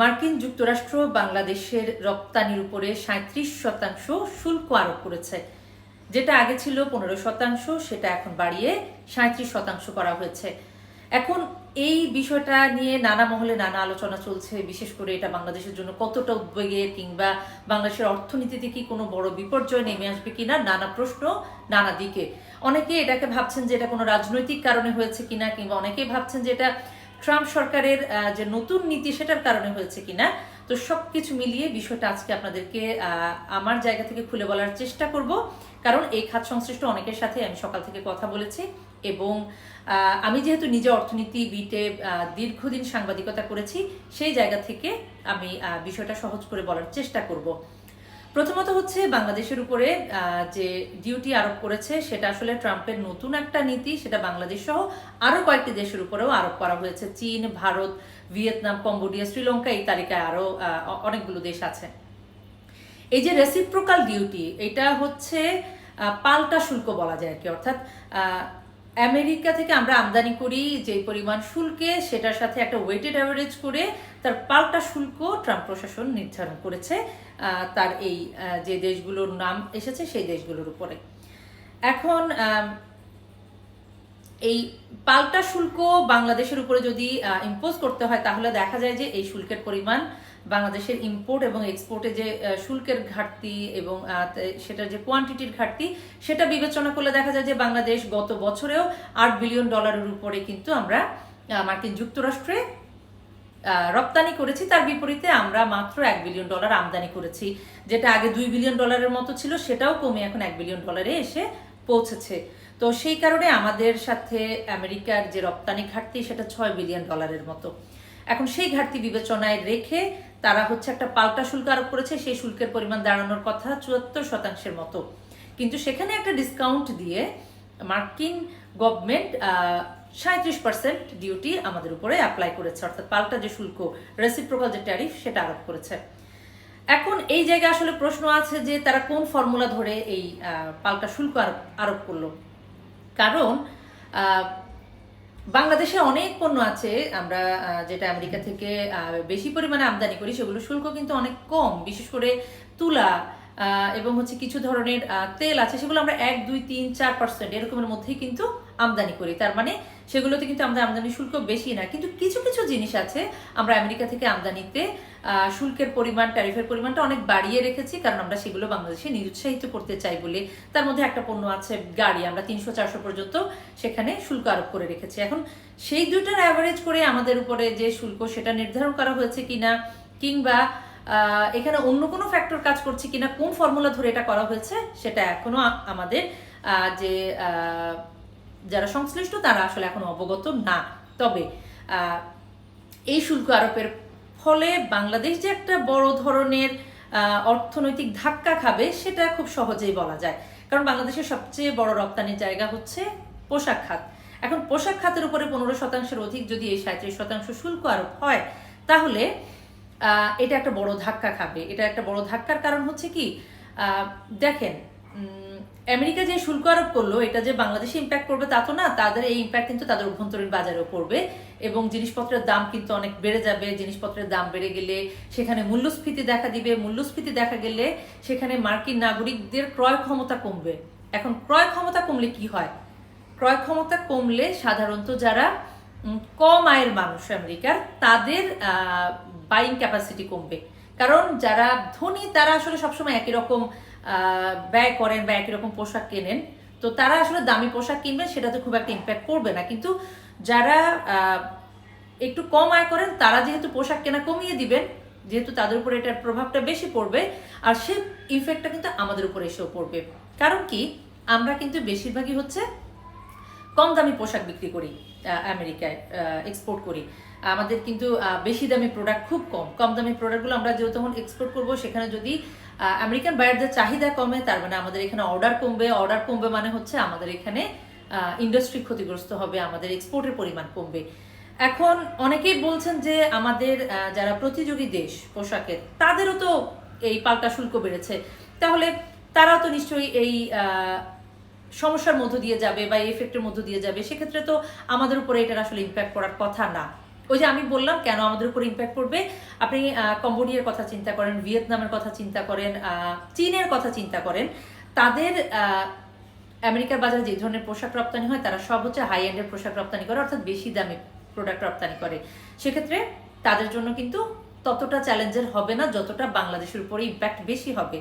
মার্কিন যুক্তরাষ্ট্র বাংলাদেশের রপ্তানির উপরে সাঁত্রিশ শতাংশ শুল্ক আরোপ করেছে। যেটা আগে ছিল পনেরো শতাংশ, সেটা এখন বাড়িয়ে সাঁত্রিশ শতাংশ করা হয়েছে। এখন এই বিষয়টা নিয়ে নানা মহলে নানা আলোচনা চলছে, বিশেষ করে এটা বাংলাদেশের জন্য কতটা উদ্বেগের কিংবা বাংলাদেশের অর্থনীতিতে কি কোনো বড় বিপর্যয় নেমে আসবে কিনা, নানা প্রশ্ন নানা দিকে। অনেকে এটাকে ভাবছেন যে এটা কোনো রাজনৈতিক কারণে হয়েছে কিনা, কিংবা অনেকেই ভাবছেন যে এটা ট্রাম্প সরকারের যে নতুন নীতি সেটার কারণে হয়েছে কিনা, তো সব কিছু মিলিয়ে বিষয়টা আজকে আপনাদেরকে আমার জায়গা থেকে খুলে বলার চেষ্টা করব। কারণ এই খাত সংশ্লিষ্ট অনেকের সাথে আমি সকাল থেকে কথা বলেছি এবং আমি যেহেতু নিজে অর্থনীতি, বিটে দীর্ঘদিন সাংবাদিকতা করেছি, সেই জায়গা থেকে আমি বিষয়টা সহজ করে বলার চেষ্টা করব। প্রথমত হচ্ছে বাংলাদেশের উপরে যে ডিউটি আরোপ করেছে সেটা আসলে ট্রাম্পের নতুন একটা নীতি সেটা বাংলাদেশ সহ আরও কয়েকটি দেশের উপরেও আরোপ করা হয়েছে। চীন ভারত ভিয়েতনাম কম্বোডিয়া শ্রীলঙ্কা এই তালিকায় আরও আহ, অনেকগুলো দেশ আছে। এই যে রেসিপ্রোকাল ডিউটি এটা হচ্ছে পাল্টা শুল্ক বলা যায় আর কি। অর্থাৎ আমেরিকা থেকে আমরা আমদানি করি যে পরিমাণ শুল্কে, সেটার সাথে একটা ওয়েটেড অ্যাভারেজ করে তার পাল্টা শুল্ক ট্রাম্প প্রশাসন নির্ধারণ করেছে তার এই যে দেশগুলোর নাম এসেছে সেই দেশগুলোর উপরে। এখন এই পাল্টা শুল্ক বাংলাদেশের উপরে যদি ইম্পোজ করতে হয়, তাহলে দেখা যায় যে এই শুল্কের পরিমাণ বাংলাদেশের ইম্পোর্ট এবং এক্সপোর্টে যে শুল্কের ঘাটতি এবং সেটার যে কোয়ান্টিটির ঘাটতি, সেটা বিবেচনা করলে দেখা যায় যে বাংলাদেশ গত বছরেও আট বিলিয়ন ডলারের উপরে কিন্তু আমরা মার্কিন যুক্তরাষ্ট্রে রপ্তানি করেছি। তার বিপরীতে আমরা মাত্র এক বিলিয়ন ডলার আমদানি করেছি, যেটা আগে দুই বিলিয়ন ডলারের মতো ছিল, সেটাও কমে এখন এক বিলিয়ন ডলারে এসে পৌঁছেছে। তো সেই কারণে আমাদের সাথে আমেরিকার যে রপ্তানি ঘাটতি, সেটা ছয় বিলিয়ন ডলারের মতো। এখন সেই ঘাটতি বিবেচনায় রেখে তারা হচ্ছে একটা পাল্টা শুল্ক আরোপ করেছে, সেই শুল্কের পরিমাণ দাঁড়ানোর কথা চুয়াত্তর শতাংশের মতো। কিন্তু সেখানে একটা ডিসকাউন্ট দিয়ে মার্কিন গভর্নমেন্ট সাঁত্রিশ পার্সেন্ট ডিউটি আমাদের উপরে অ্যাপ্লাই করেছে। অর্থাৎ পাল্টা যে শুল্ক রেসিপ্রোকাল যে ট্যারিফ সেটা আরোপ করেছে। এখন এই জায়গায় আসলে প্রশ্ন আছে যে তারা কোন ফর্মুলা ধরে এই পাল্টা শুল্ক আরোপ আরোপ করল। কারণ বাংলাদেশে অনেক পণ্য আছে, আমরা যেটা আমেরিকা থেকে বেশি পরিমাণে আমদানি করি, সেগুলো শুল্ক কিন্তু অনেক কম, বিশেষ করে তুলা এবং হচ্ছে কিছু ধরনের তেল আছে, সেগুলো আমরা এক, দুই, তিন, চার পার্সেন্ট এরকমের মধ্যেই কিন্তু আমদানি করি। তার মানে সেগুলোতে কিন্তু আমাদের আমদানি শুল্ক বেশি না। কিন্তু কিছু কিছু জিনিস আছে, আমরা আমেরিকা থেকে আমদানিতে শুল্কের পরিমাণ, ট্যারিফের পরিমাণটা অনেক বাড়িয়ে রেখেছি, কারণ আমরা সেগুলো বাংলাদেশে নিরুৎসাহিত করতে চাই বলে। তার মধ্যে একটা পণ্য আছে গাড়ি, আমরা তিনশো, চারশো পর্যন্ত সেখানে শুল্ক আরোপ করে রেখেছি। এখন সেই দুটার অ্যাভারেজ করে আমাদের উপরে যে শুল্ক, সেটা নির্ধারণ করা হয়েছে কিনা, কিংবা এখানে অন্য কোনো ফ্যাক্টর কাজ করছে কিনা, কোন ফর্মুলা ধরে এটা করা হয়েছে, সেটা এখনও আমাদের যে যারা সংশ্লিষ্ট, তারা আসলে এখন অবগত না। তবে এই শুল্ক আরোপের ফলে বাংলাদেশ যে একটা বড় ধরনের অর্থনৈতিক ধাক্কা খাবে, সেটা খুব সহজেই বলা যায়। কারণ বাংলাদেশের সবচেয়ে বড় রপ্তানির জায়গা হচ্ছে পোশাক খাত। এখন পোশাক খাতের উপরে পনেরো শতাংশের অধিক যদি এই সাঁত্রিশ শতাংশ শুল্ক আরোপ হয়, তাহলে এটা একটা বড় ধাক্কা খাবে। এটা একটা বড় ধাক্কার কারণ হচ্ছে কি দেখেন আমেরিকা যে শুল্ক আরোপ করল, এটা যে বাংলাদেশে ইম্প্যাক্ট করবে তা তো না, তাদের এই ইম্প্যাক্ট কিন্তু তাদের অভ্যন্তরীণ বাজারেও পড়বে এবং জিনিসপত্রের দাম কিন্তু অনেক বেড়ে যাবে। জিনিসপত্রের দাম বেড়ে গেলে সেখানে মূল্যস্ফীতি দেখা দিবে। মূল্যস্ফীতি দেখা গেলে সেখানে মার্কিন নাগরিকদের ক্রয় ক্ষমতা কমবে। এখন ক্রয় ক্ষমতা কমলে কি হয়? ক্রয় ক্ষমতা কমলে সাধারণত যারা কম আয়ের মানুষ আমেরিকার, তাদের বাইং ক্যাপাসিটি কমবে। কারণ যারা ধনী, তারা আসলে সবসময় একই রকম ব্যয় করেন বা একই রকম পোশাক কেনেন, তো তারা আসলে দামি পোশাক কিনবেন, সেটাতে খুব একটা ইম্প্যাক্ট করবে না। কিন্তু যারা একটু কম আয় করেন, তারা যেহেতু পোশাক কেনা কমিয়ে দিবেন, যেহেতু তাদের উপরে এটার প্রভাবটা বেশি পড়বে, আর সে ইফেক্টটা কিন্তু আমাদের উপরে এসেও পড়বে। কারণ কি? আমরা কিন্তু বেশিরভাগই হচ্ছে কম দামি পোশাক বিক্রি করি আমেরিকায় এক্সপোর্ট করি। আমাদের কিন্তু বেশি দামি প্রোডাক্ট খুব কম। কম দামি প্রোডাক্টগুলো আমরা যেহেতু এক্সপোর্ট করব, সেখানে যদি আমেরিকান বায়ারদের চাহিদা কমে, তার মানে আমাদের এখানে অর্ডার কমবে। অর্ডার কমবে মানে হচ্ছে আমাদের এখানে ইন্ডাস্ট্রি ক্ষতিগ্রস্ত হবে, আমাদের এক্সপোর্টের পরিমাণ কমবে। এখন অনেকেই বলছেন যে আমাদের যারা প্রতিযোগী দেশ, পোশাকের, তাদেরও তো এই পাল্টা শুল্ক বেড়েছে। তাহলে তারাও তো নিশ্চয়ই এই সমস্যার মধ্য দিয়ে যাবে বা এফেক্টের মধ্য দিয়ে যাবে। সেক্ষেত্রে তো আমাদের উপরে এটার আসলে ইম্প্যাক্ট করার কথা না। ওই যে আমি বললাম কেন আমাদের উপর ইম্প্যাক্ট পড়বে? আপনি কম্বোডিয়ার কথা চিন্তা করেন, ভিয়েতনামের কথা চিন্তা করেন চীনের কথা চিন্তা করেন, তাদের আমেরিকার বাজারে যে ধরনের পোশাক রপ্তানি হয়, তারা সব হচ্ছে হাই এন্ডের পোশাক রপ্তানি করে, অর্থাৎ বেশি দামে প্রোডাক্ট রপ্তানি করে। সেক্ষেত্রে তাদের জন্য কিন্তু ততটা চ্যালেঞ্জের হবে না, যতটা বাংলাদেশের উপরে ইম্প্যাক্ট বেশি হবে।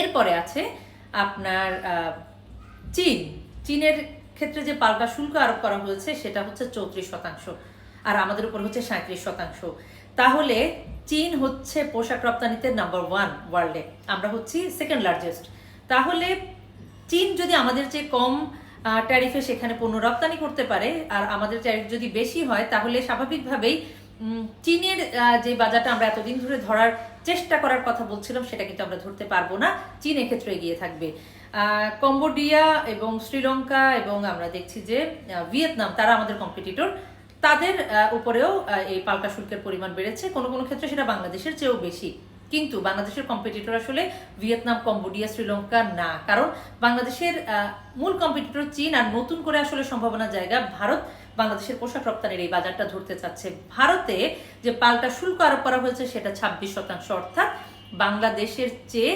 এরপরে আছে আপনার চীন। চীনের ক্ষেত্রে যে পাল্টা শুল্ক আরোপ করা হয়েছে, সেটা হচ্ছে চৌত্রিশ শতাংশ। আর আমাদের উপর হচ্ছে সাঁত্রিশ শতাংশ। তাহলে চীন হচ্ছে পোশাক রপ্তানিতে নাম্বার ওয়ান ওয়ার্ল্ডে আমরা হচ্ছি সেকেন্ড লার্জেস্ট তাহলে চীন যদি আমাদের চেয়ে কম ট্যারিফে সেখানে পণ্য রপ্তানি করতে পারে, আর আমাদের ট্যারিফ যদি বেশি হয়, তাহলে স্বাভাবিকভাবেই চীনের যে বাজারটা আমরা এতদিন ধরে ধরার চেষ্টা করার কথা বলছিলাম, সেটা কিন্তু আমরা ধরতে পারব না। চীন এক্ষেত্রে এগিয়ে থাকবে। কম্বোডিয়া এবং শ্রীলঙ্কা এবং আমরা দেখছি যে ভিয়েতনাম, তারা আমাদের কম্পিটিটর তাদের উপরেও এই পাল্টা শুল্কের পরিমাণ বেড়েছে। কোনো কোনো ক্ষেত্রে সেটা বাংলাদেশের চেয়েও বেশি। কিন্তু বাংলাদেশের কম্পিটিটর আসলে ভিয়েতনাম, কম্বোডিয়া, শ্রীলঙ্কা না। কারণ বাংলাদেশের মূল কম্পিটিটর চীন আর নতুন করে আসলে সম্ভাবনা জায়গা ভারত। বাংলাদেশের পোশাক রপ্তানির এই বাজারটা ধরতে চাচ্ছে। ভারতে যে পাল্টা শুল্ক আরোপ করা হয়েছে সেটা ছাব্বিশ শতাংশ। অর্থাৎ বাংলাদেশের চেয়ে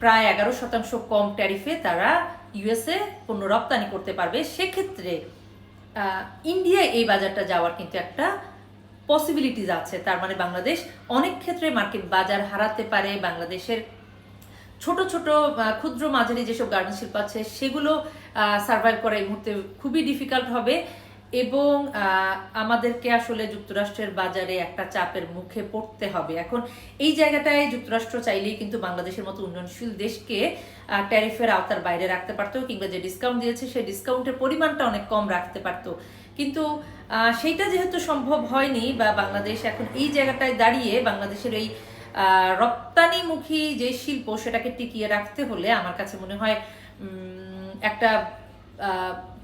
প্রায় এগারো শতাংশ কম ট্যারিফে তারা ইউএসএ পণ্য রপ্তানি করতে পারবে। সেক্ষেত্রে আহ, ইন্ডিয়া এই বাজারটা যাওয়ার কিন্তু একটা পসিবিলিটিস আছে। তার মানে বাংলাদেশ অনেক ক্ষেত্রে মার্কেট বাজার হারাতে পারে। বাংলাদেশের ছোট ছোট ক্ষুদ্র মাঝারি যেসব গার্মেন্ট শিল্প আছে সেগুলো সার্ভাইভ করা এই মুহূর্তে খুবই ডিফিকাল্ট হবে। এবং আমাদেরকে আসলে যুক্তরাষ্ট্রের বাজারে একটা চাপের মুখে পড়তে হবে। এখন এই জায়গাটায় যুক্তরাষ্ট্র চাইলেই কিন্তু বাংলাদেশের মতো উন্নয়নশীল দেশকে ট্যারিফের আওতার বাইরে রাখতে পারতো কিংবা যে ডিসকাউন্ট দিয়েছে সেই ডিসকাউন্টের পরিমাণটা অনেক কম রাখতে পারতো। কিন্তু সেইটা যেহেতু সম্ভব হয়নি বা বাংলাদেশ এখন এই জায়গাটায় দাঁড়িয়ে বাংলাদেশের এই রপ্তানিমুখী যে শিল্প সেটাকে টিকিয়ে রাখতে হলে আমার কাছে মনে হয় একটা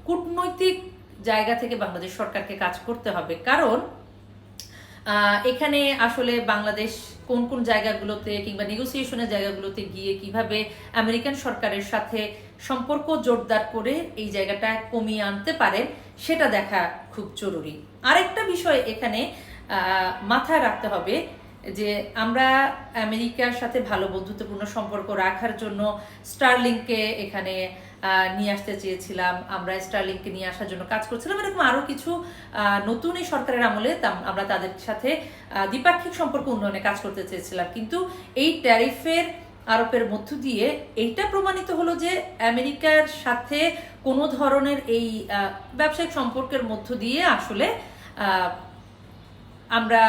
কূটনৈতিক জায়গা থেকে বাংলাদেশ সরকারকে কাজ করতে হবে। কারণ এখানে আসলে বাংলাদেশ কোন কোন জায়গাগুলোতে কিংবা নেগোসিয়েশনের জায়গাগুলোতে গিয়ে কীভাবে আমেরিকান সরকারের সাথে সম্পর্ক জোরদার করে এই জায়গাটা কমিয়ে আনতে পারে, সেটা দেখা খুব জরুরি। আরেকটা বিষয় এখানে মাথায় রাখতে হবে যে আমরা আমেরিকার সাথে ভালো বন্ধুত্বপূর্ণ সম্পর্ক রাখার জন্য স্টারলিংকে এখানে নিয়ে আসতে চেয়েছিলাম, আমরা স্টারলিংকে নিয়ে আসার জন্য কাজ করছিলাম, এরকম আরও কিছু নতুন এই সরকারের আমলে আমরা তাদের সাথে দ্বিপাক্ষিক সম্পর্ক উন্নয়নে কাজ করতে চেয়েছিলাম। কিন্তু এই ট্যারিফের আরোপের মধ্য দিয়ে এইটা প্রমাণিত হলো যে আমেরিকার সাথে কোনো ধরনের এই ব্যবসায়িক সম্পর্কের মধ্য দিয়ে আসলে আমরা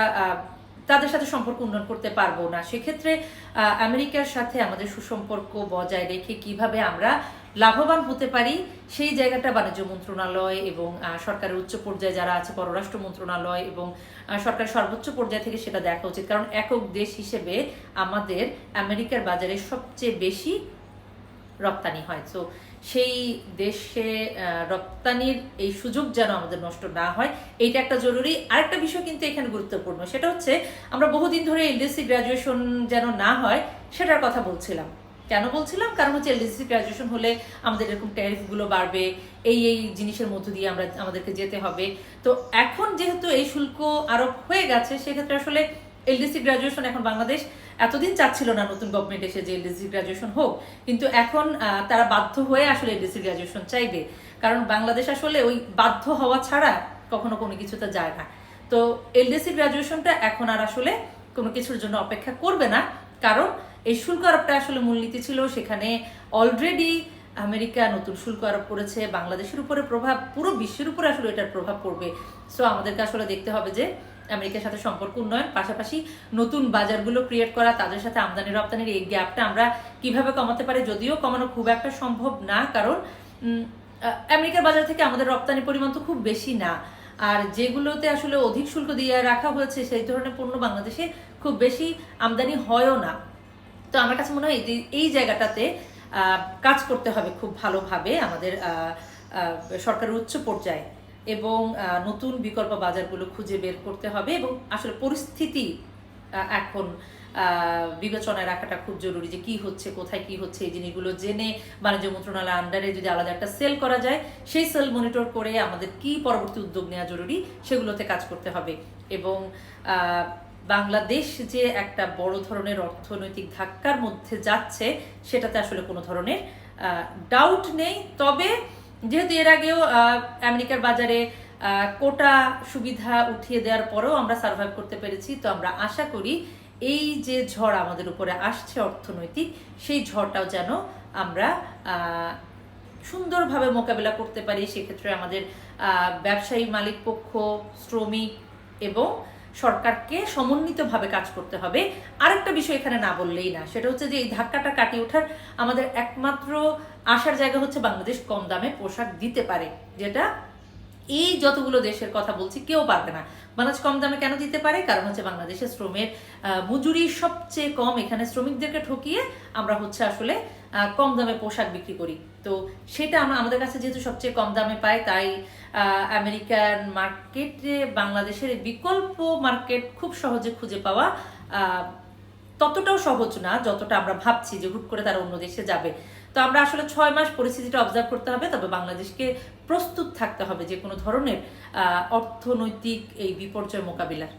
তাদের সাথে সম্পর্ক উন্নয়ন করতে পারব না। সেক্ষেত্রে আমেরিকার সাথে আমাদের সুসম্পর্ক বজায় রেখে কীভাবে আমরা লাভবান হতে পারি, সেই জায়গাটা বাণিজ্য মন্ত্রণালয় এবং সরকারের উচ্চ পর্যায়ে যারা আছে, পররাষ্ট্র মন্ত্রণালয় এবং সরকার সর্বোচ্চ পর্যায় থেকে সেটা দেখা উচিত। কারণ একক দেশ হিসেবে আমাদের আমেরিকার বাজারে সবচেয়ে বেশি রপ্তানি হয়। তো সেই দেশে রপ্তানির এই সুযোগ যেন আমাদের নষ্ট না হয়, এইটা একটা জরুরি। আরেকটা বিষয় কিন্তু এখানে গুরুত্বপূর্ণ, সেটা হচ্ছে আমরা বহুদিন ধরে এলডিসি গ্রাজুয়েশন যেন না হয়, সেটার কথা বলছিলাম। কেন বলছিলাম? কারণ হচ্ছে এলডিসি গ্রাজুয়েশন হলে আমাদের এরকম ট্যারিফগুলো বাড়বে, এই এই জিনিসের মধ্য দিয়ে আমরা, আমাদেরকে যেতে হবে। তো এখন যেহেতু এই শুল্ক আরোপ হয়ে গেছে, সেক্ষেত্রে আসলে এলডিসি গ্রাজুয়েশন এখন বাংলাদেশ এতদিন চাচ্ছিল না নতুন গভর্নমেন্ট এসে যে এলডিসি গ্রাজুয়েশন হোক, কিন্তু এখন তারা বাধ্য হয়ে আসলে এলডিসি গ্রাজুয়েশন চাইবে। কারণ বাংলাদেশ আসলে ওই বাধ্য হওয়া ছাড়া কখনো কোনো কিছুতে যায় না। তো এলডিসি গ্রাজুয়েশনটা এখন আর আসলে কোনো কিছুর জন্য অপেক্ষা করবে না। কারণ এই শুল্ক আরোপটা আসলে মূলনীতি ছিল, সেখানে অলরেডি আমেরিকা নতুন শুল্ক আরোপ করেছে, বাংলাদেশের উপরে প্রভাব, পুরো বিশ্বের উপরে আসলে এটার প্রভাব পড়বে। সো আমাদেরকে আসলে দেখতে হবে যে আমেরিকার সাথে সম্পর্ক উন্নয়ন, পাশাপাশি নতুন বাজারগুলো ক্রিয়েট করা, তাদের সাথে আমদানি রপ্তানির এই গ্যাপটা আমরা কীভাবে কমাতে পারি যদিও কমানো খুব একটা সম্ভব না, কারণ আমেরিকার বাজার থেকে আমাদের রপ্তানি পরিমাণ তো খুব বেশি না। আর যেগুলোতে আসলে অধিক শুল্ক দিয়ে রাখা হয়েছে, সেই ধরনের পণ্য বাংলাদেশে খুব বেশি আমদানি হয়ও না। তো আমার কাছে মনে হয় এই- জায়গাটাতে কাজ করতে হবে খুব ভালোভাবে আমাদের সরকারের উচ্চ পর্যায়ে। এবং নতুন বিকল্প বাজারগুলো খুঁজে বের করতে হবে এবং আসলে পরিস্থিতি এখন বিবেচনায় রাখাটা খুব জরুরি যে কি হচ্ছে, কোথায় কি হচ্ছে এই জিনিসগুলো জেনে বাণিজ্য মন্ত্রণালয়ের আন্ডারে যদি আলাদা একটা সেল করা যায়, সেই সেল মনিটর করে আমাদের কি পরবর্তী উদ্যোগ নেওয়া জরুরি সেগুলোতে কাজ করতে হবে এবং বাংলাদেশ যে একটা বড় ধরনের অর্থনৈতিক ধাক্কার মধ্যে যাচ্ছে সেটাতে আসলে কোনো ধরনের ডাউট নেই। তবে যেহেতু এর আগেও আমেরিকার বাজারে কোটা সুবিধা উঠিয়ে দেওয়ার পরেও আমরা সার্ভাইভ করতে পেরেছি। তো আমরা আশা করি এই যে ঝড় আমাদের উপরে আসছে অর্থনৈতিক, সেই ঝড়টাও যেন আমরা সুন্দরভাবে মোকাবেলা করতে পারি। সেক্ষেত্রে আমাদের ব্যবসায়ী মালিক পক্ষ, শ্রমিক এবং সরকারকে সমন্বিতভাবে কাজ করতে হবে। আরেকটা বিষয় এখানে না বললেই না, সেটা হচ্ছে যে এই ধাক্কাটা কাটিয়ে ওঠার আমাদের একমাত্র আসার জায়গা হচ্ছে বাংলাদেশ কম দামে পোশাক দিতে পারে, যেটা এই যতগুলো দেশের কথা বলছি কেউ পারবে না। বাংলাদেশ কম দামে কেন দিতে পারে? কারণ হচ্ছে বাংলাদেশের শ্রমের মজুরি সবচেয়ে কম। এখানে শ্রমিকদেরকে ঠকিয়ে আমরা হচ্ছে আসলে কম দামে পোশাক বিক্রি করি। তো সেটা আমরা আমাদের কাছে যেহেতু সবচেয়ে কম দামে পাই, তাই আমেরিকান মার্কেটে বাংলাদেশের বিকল্প মার্কেট খুব সহজে খুঁজে পাওয়া ততটাও সহজ না যতটা আমরা ভাবছি যে হুট করে তারা অন্য দেশে যাবে। তো আমরা আসলে ছয় মাস পরিস্থিতিটা অবজার্ভ করতে হবে, তবে বাংলাদেশকে প্রস্তুত থাকতে হবে যে কোনো ধরনের অর্থনৈতিক এই বিপর্যয় মোকাবিলার।